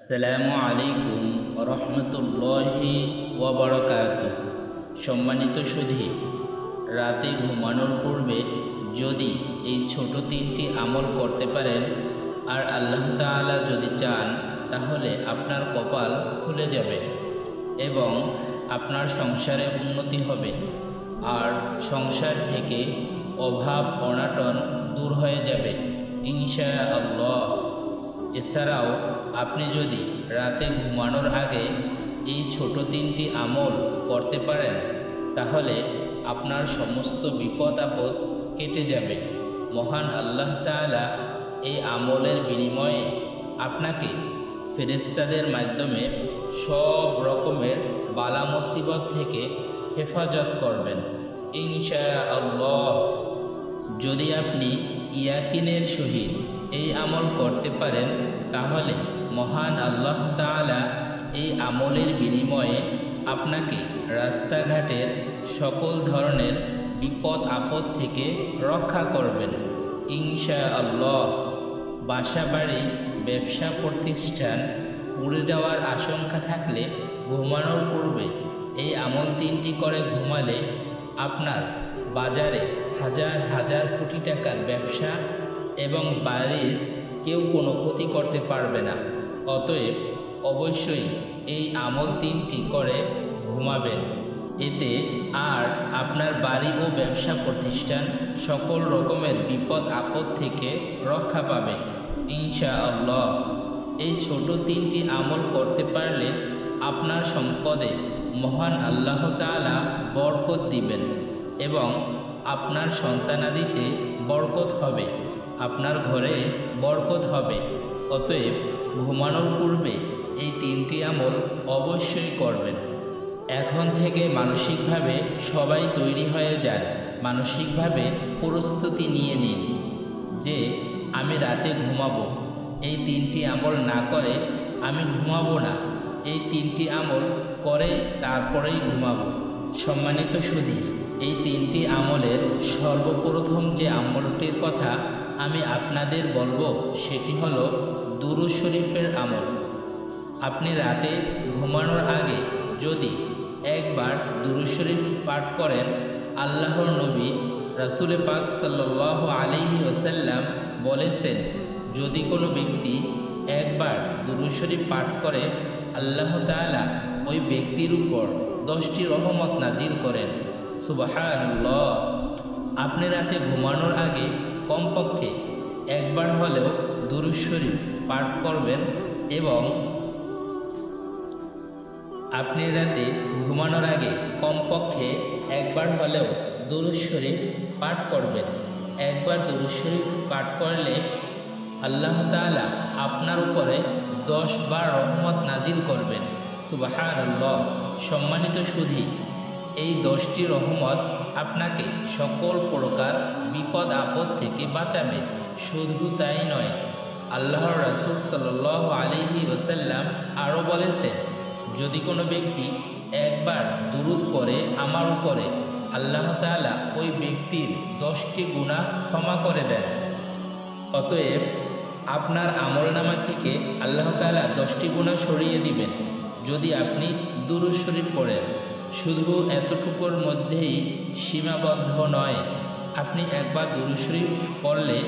আসসালামু আলাইকুম রহমতুল্লাহি ওবরকাত সম্মানিত সুধী, রাতে ঘুমানোর পূর্বে যদি এই ছোট তিনটি আমল করতে পারেন আর আল্লাহ তাআলা যদি চান, তাহলে আপনার কপাল খুলে যাবে এবং আপনার সংসারে উন্নতি হবে আর সংসার থেকে অভাব অনাটন দূর হয়ে যাবে। ইনশা আল্লাহ এছাড়াও আপনি যদি রাতে ঘুমানোর আগে এই ছোট তিনটি আমল করতে পারেন, তাহলে আপনার সমস্ত বিপদ আপদ কেটে যাবে। মহান আল্লাহ তাআলা এই আমলের বিনিময়ে আপনাকে ফেরেস্তাদের মাধ্যমে সব রকমের বালা মুসিবত থেকে হেফাজত করবেন। ইনশা আল্লাহ যদি আপনি ইয়াকিনের সহিত এই আমল করতে পারেন, তাহলে মহান আল্লাহ তাআলা এই আমলের বিনিময়ে আপনাকে রাস্তাঘাটের সকল ধরনের বিপদ আপদ থেকে রক্ষা করবেন। ইনশা আল্লাহ বাসাবাড়ি ব্যবসা প্রতিষ্ঠান উড়ে যাওয়ার আশঙ্কা থাকলে ঘুমানোর পূর্বে এই আমল তিনটি করে ঘুমালে আপনার বাজারে হাজার হাজার কোটি টাকার ব্যবসা এবং বাড়ির কেউ কোনো ক্ষতি করতে পারবে না। অতএব অবশ্যই এই আমল তিনটি করে ঘুমাবেন। এতে আর আপনার বাড়ি ও ব্যবসা প্রতিষ্ঠান সকল রকমের বিপদ আপদ থেকে রক্ষা পাবে। ইনশা আল্লাহ এই ছোট তিনটি আমল করতে পারলে আপনার সম্পদে মহান আল্লাহ তাআলা বরকত দিবেন এবং আপনার সন্তানাদিতে বরকত হবে। আপনার ঘরে বরকত হবে। অতএব ঘুমানোর পূর্বে এই তিনটি আমল অবশ্যই করবেন। এখন থেকে মানসিকভাবে সবাই তৈরি হয়ে যান। মানসিকভাবে প্রস্তুতি নিয়ে নিন যে, আমি রাতে ঘুমাবো। এই তিনটি আমল না করে আমি ঘুমাবো না। এই তিনটি আমল করে তারপরেই ঘুমাবো। সম্মানিত সুধী, এই তিনটি আমলের সর্বপ্রথম যে আমলটির কথা আমি আপনাদের বলব, সেটি হলো দুরু শরীফের আমল। আপনি রাতে ঘুমানোর আগে যদি একবার দুরু শরীফ পাঠ করেন, আল্লাহর নবী রাসুল পাক সাল্লাহ আলিহি ওসাল্লাম বলেছেন, যদি কোনো ব্যক্তি একবার দুরু শরীফ পাঠ করে, আল্লাহ তাআলা ওই ব্যক্তির উপর দশটি রহমত নাজিল করেন। সুবাহান্লাহ আপনি রাতে ঘুমানোর আগে কমপক্ষে একবার হলেও দুরুদ শরীফ পাঠ করবেন এবং আপনি রাতে ঘুমানোর আগে কমপক্ষে একবার হলেও দুরুদ শরীফ পাঠ করবেন। একবার দুরুদ শরীফ পাঠ করলে আল্লাহ তাআলা আপনার উপরে দশ বার রহমত নাজিল করবেন। সুবাহান্লাহ সম্মানিত সুধী, এই দশটি রহমত আপনাকে সকল প্রকার বিপদ, আপদ থেকে বাঁচাবে। শুধু তাই নয়, আল্লাহর রাসুল সাল আলিহি ওসাল্লাম আরও বলেছেন যদি কোনো ব্যক্তি একবার দুরুদ করে আমার উপরে, আল্লাহ তাআলা ওই ব্যক্তির দশটি গুণা ক্ষমা করে দেন। অতএব আপনার আমলনামা থেকে আল্লাহ তাআলা দশটি গুণা সরিয়ে দিবেন। যদি আপনি দুরুদ শরীফ পড়েন শুধু এতটুকুর মধ্যেই সীমাবদ্ধ নয়, আপনি একবার দুরুদ শরীফ পড়লে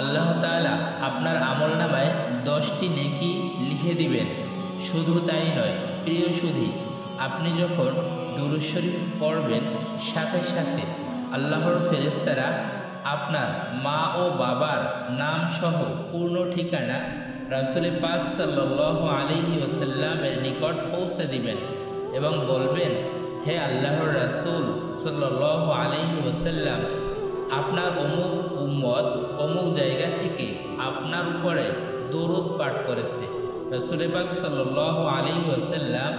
আল্লাহ তাআলা আপনার আমল নামায় দশটি নেকি লিখে দিবেন। শুধু তাই নয়, প্রিয় সুধি, আপনি যখন দুরুদ শরীফ পড়বেন, সাথে সাথে আল্লাহর ফেরেস্তারা আপনার মা ও বাবার নাম সহ পূর্ণ ঠিকানা রাসুল পাক সাল্লাহ আলিহি ওসাল্লামের নিকট পৌঁছে দিবেন। এবং বলবেন, হে আল্লাহর রাসুল সাল্লাহ আলহি ওসাল্লাম আপনার অমুক উম্মত অমুক জায়গা থেকে আপনার উপরে দরুদ পাঠ করেছে। রসুল পাক সাল্লাহ আলহি ওসাল্লাম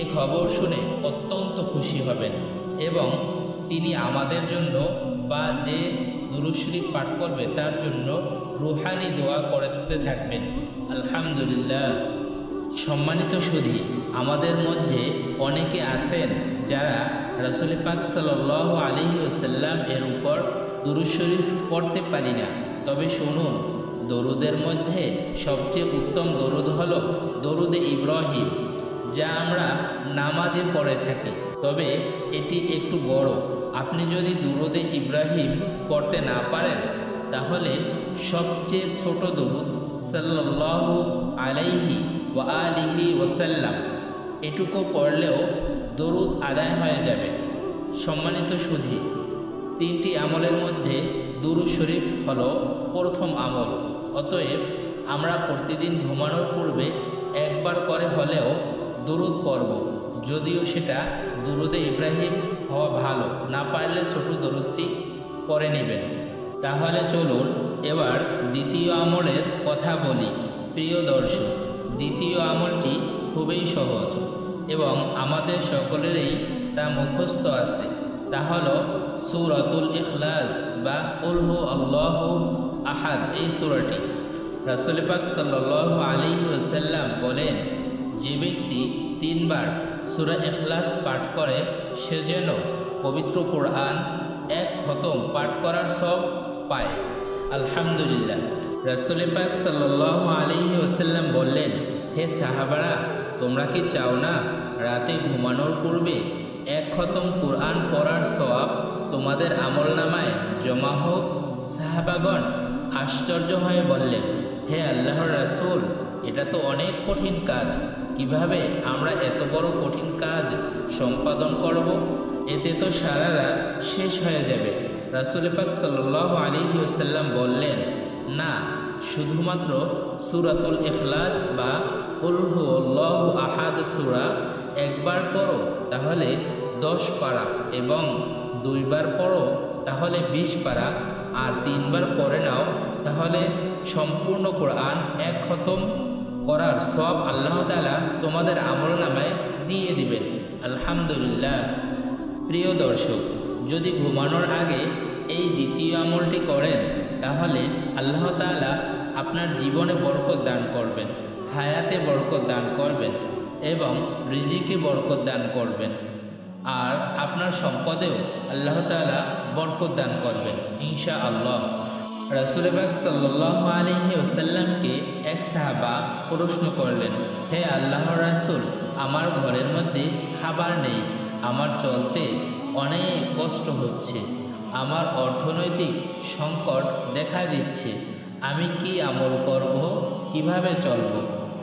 এ খবর শুনে অত্যন্ত খুশি হবেন এবং তিনি আমাদের জন্য বা যে দুরুশরীফ পাঠ করবে তার জন্য রুহানি দোয়া করতে থাকবেন। আলহামদুলিল্লাহ। সম্মানিত সুধী, আমাদের মধ্যে অনেকে আছেন যারা রসুল পাক সাল আলী ওসাল্লাম এর উপর দুরুদ পড়তে পারি না। তবে শুনুন, দরুদের মধ্যে সবচেয়ে উত্তম দরুদ হল দরুদে ইব্রাহিম, যা আমরা নামাজে পড়ে থাকি। তবে এটি একটু বড়। আপনি যদি দুরুদে ইব্রাহিম পড়তে না পারেন, তাহলে সবচেয়ে ছোট দরুদ সাল্লাল্লাহু আলাইহি ওয়া আলিহি ওয়াসাল্লাম। এটুকু পড়লেও দরুদ আদায় হয়ে যাবে। সম্মানিত সুধি, তিনটি আমলের মধ্যে দুরু শরীফ হল প্রথম আমল। অতএব আমরা প্রতিদিন ঘুমানোর পূর্বে একবার করে হলেও দুরুদ পড়ব। যদিও সেটা দুরুদে ইব্রাহিম হওয়া ভালো, না পারলে ছোট দরুদটি পরে নেবেন। তাহলে চলুন এবার দ্বিতীয় আমলের কথা বলি। প্রিয় দর্শক দ্বিতীয় আমলটি খুবই সহজ এবং আমাদের সকলেরই তা মুখস্থ আছে। তা হলো সুরাতুল ইখলাস বা উলহু আল্লাহ আহাদ, এই সুরাটি। রাসুল পাক সাল্লাহ আলী ওসাল্লাম বলেন, যে ব্যক্তি তিনবার সুরা ইখলাস পাঠ করে, সে যেন পবিত্র কোরআন এক খতম পাঠ করার সব পায়। আলহামদুলিল্লাহ। রাসুল পাক সাল্লাহ আলী ওসাল্লাম বললেন হে সাহাবারা, তোমরা কি চাও না রাতে ঘুমানোর পূর্বে এক খতম কোরআন পড়ার সওয়াব তোমাদের আমল নামায় জমা হোক? সাহাবাগণ আশ্চর্য হয়ে বললেন, হে আল্লাহর রাসূল, এটা তো অনেক কঠিন কাজ। কীভাবে আমরা এত বড় কঠিন কাজ সম্পাদন করব? এতে তো সারা রাত শেষ হয়ে যাবে। রাসুল পাক সাল্লাহ আলী বললেন, না শুধুমাত্র সুরাতুল ইখলাস বা উলহু আল্লাহ আহাদ সুরা একবার পড়ো, তাহলে দশ পারা এবং দুইবার পড়ো, তাহলে বিশ পারা। আর তিনবার পড়ে নাও, তাহলে সম্পূর্ণ কোরআন এক খতম করার সব আল্লাহ তালা তোমাদের আমল নামায় দিয়ে দিবেন। আলহামদুলিল্লাহ। প্রিয় দর্শক, যদি ঘুমানোর আগে এই দ্বিতীয় আমলটি করেন, তাহলে আল্লাহ তালা আপনার জীবনে বরকত দান করবেন, হায়াতে বরকত দান করবেন এবং রিজিকে বরকত দান করবেন। আর আপনার সম্পদেও আল্লাহ তালা বরকত দান করবেন ইনশা আল্লাহ রাসুলবাগ সাল্লাহ আলহি ওসাল্লামকে এক সাহাবা প্রশ্ন করলেন, হে আল্লাহ রাসুল, আমার ঘরের মধ্যে খাবার নেই, আমার চলতে অনেক কষ্ট হচ্ছে। আমার অর্থনৈতিক সংকট দেখা দিচ্ছে। আমি কি আমল করব? কীভাবে চলব?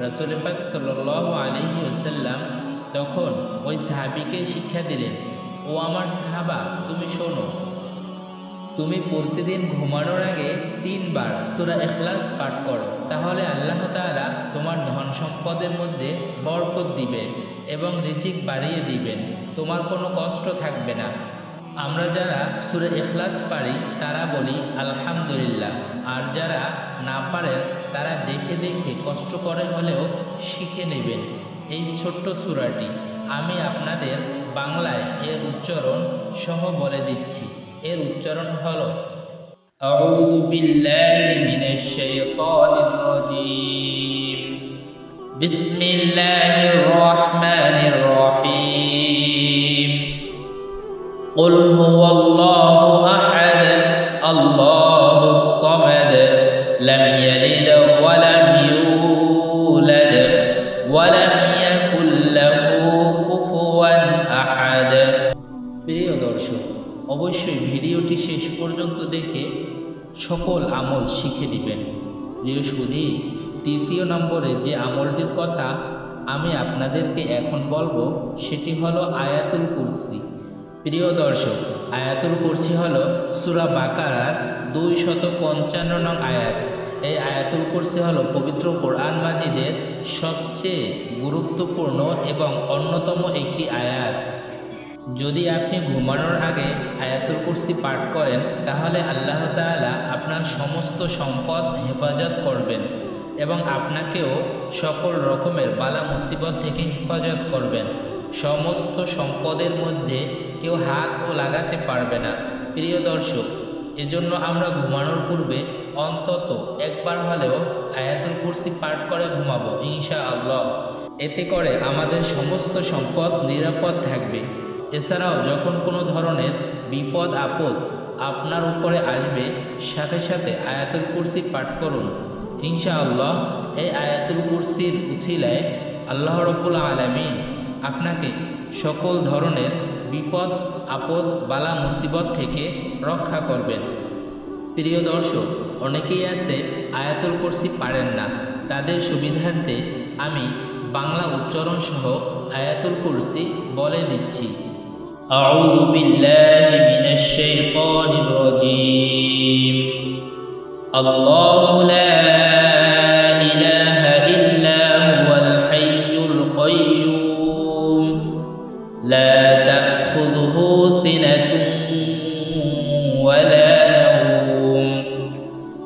রসুল পাক সাল্লাহ আলহি ওসাল্লাম তখন ওই সাহাবিকে শিক্ষা দিলেন, ও আমার সাহাবা, তুমি শোনো। তুমি প্রতিদিন ঘুমানোর আগে তিনবার সুরা এখলাস পাঠ করো। তাহলে আল্লাহ তালা তোমার ধন সম্পদের মধ্যে বরকত দিবে এবং রিজিক বাড়িয়ে দিবেন। তোমার কোনো কষ্ট থাকবে না। আমরা যারা সুরে এখলাস পারি তারা বলি আলহামদুলিল্লাহ আর যারা না পারেন তারা দেখে দেখে কষ্ট করে হলেও শিখে নেবেন এই ছোট্ট সুরাটি আমি আপনাদের বাংলায় এর উচ্চারণ সহ বলে দিচ্ছি এর উচ্চারণ হল أعوذ بالله من الشيطان الرجيم بسم الله الرحمن الرحيم قل هو الله أحد الله الصمد لم يلد ولم يولد ولم يكن له كفوا أحد প্রিয় দর্শক অবশ্যই ভিডিওটি শেষ পর্যন্ত দেখে সকল আমল শিখে নেবেন প্রিয় সুধী তৃতীয় নম্বরে যে আমলটির কথা আমি আপনাদেরকে এখন বলবো সেটি হলো আয়াতুল কুরসি প্রিয় দর্শক, আয়াতুল কুরসি হলো সুরা বাকারার দুই শত পঞ্চান্ন নং আয়াত। এই আয়াতুল কুরসি হলো পবিত্র কোরআন মাজিদের সবচেয়ে গুরুত্বপূর্ণ এবং অন্যতম একটি আয়াত। যদি আপনি ঘুমানোর আগে আয়াতুল কুরসি পাঠ করেন, তাহলে আল্লাহ তাআলা আপনার সমস্ত সম্পদ হেফাজত করবেন এবং আপনাকেও সকল রকমের বালা মুসিবত থেকে হেফাজত করবেন। সমস্ত সম্পদের মধ্যে কেউ হাতও লাগাতে পারবে না। প্রিয় দর্শক, এজন্য আমরা ঘুমানোর পূর্বে অন্তত একবার হলেও আয়াতুল কুরসি পাঠ করে ঘুমাবো ইনশা আল্লাহ এতে করে আমাদের সমস্ত সম্পদ নিরাপদ থাকবে। এছাড়াও যখন কোনো ধরনের বিপদ, আপদ আপনার উপরে আসবে, সাথে সাথে আয়াতুল কুরসি পাঠ করুন। ইনশাআল্লাহ, এই আয়াতুল কুরসির উছিলায় আল্লাহ রব্বুল আলামিন আপনাকে সকল ধরনের বিপদ আপদ বালা মুসিবত থেকে রক্ষা করবেন প্রিয় দর্শক অনেকেই আছে আয়াতুল কুরসি পারেন না তাদের সুবিধার্থে আমি বাংলা উচ্চারণ সহ আয়াতুল কুরসি বলে দিচ্ছি أعوذ بالله من الشيطان الرجيم الله لا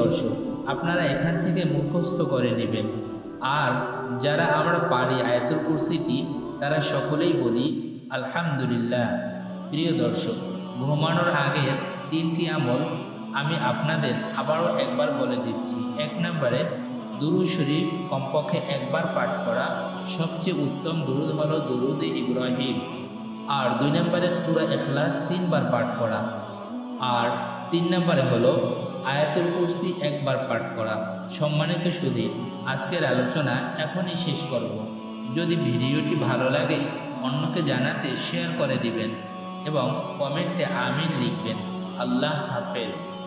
দর্শক, আপনারা এখান থেকে মুখস্থ করে নেবেন। আর যারা আমরা পারি আয়াতুল কুরসিটি, তারা সকলেই বলি, আলহামদুলিল্লাহ। প্রিয় দর্শক, ঘুমানোর আগের তিনটি আমল আমি আপনাদের আবারও একবার বলে দিচ্ছি। এক নম্বরে, দুরুদ শরীফ কমপক্ষে একবার পাঠ করা সবচেয়ে উত্তম দুরুদ হলো দুরুদ ইব্রাহিম। আর দুই নম্বরে সুরা এখলাস তিনবার পাঠ করা। আর তিন নম্বরে হলো আয়াতুল কুরসি একবার পাঠ করা। সম্মানিত সুধী, আজকের আলোচনা এখনই শেষ করব। যদি ভিডিওটি ভালো লাগে, অন্যকে জানাতে শেয়ার করে দিবেন এবং কমেন্টে আমিন লিখবেন। আল্লাহ হাফেজ।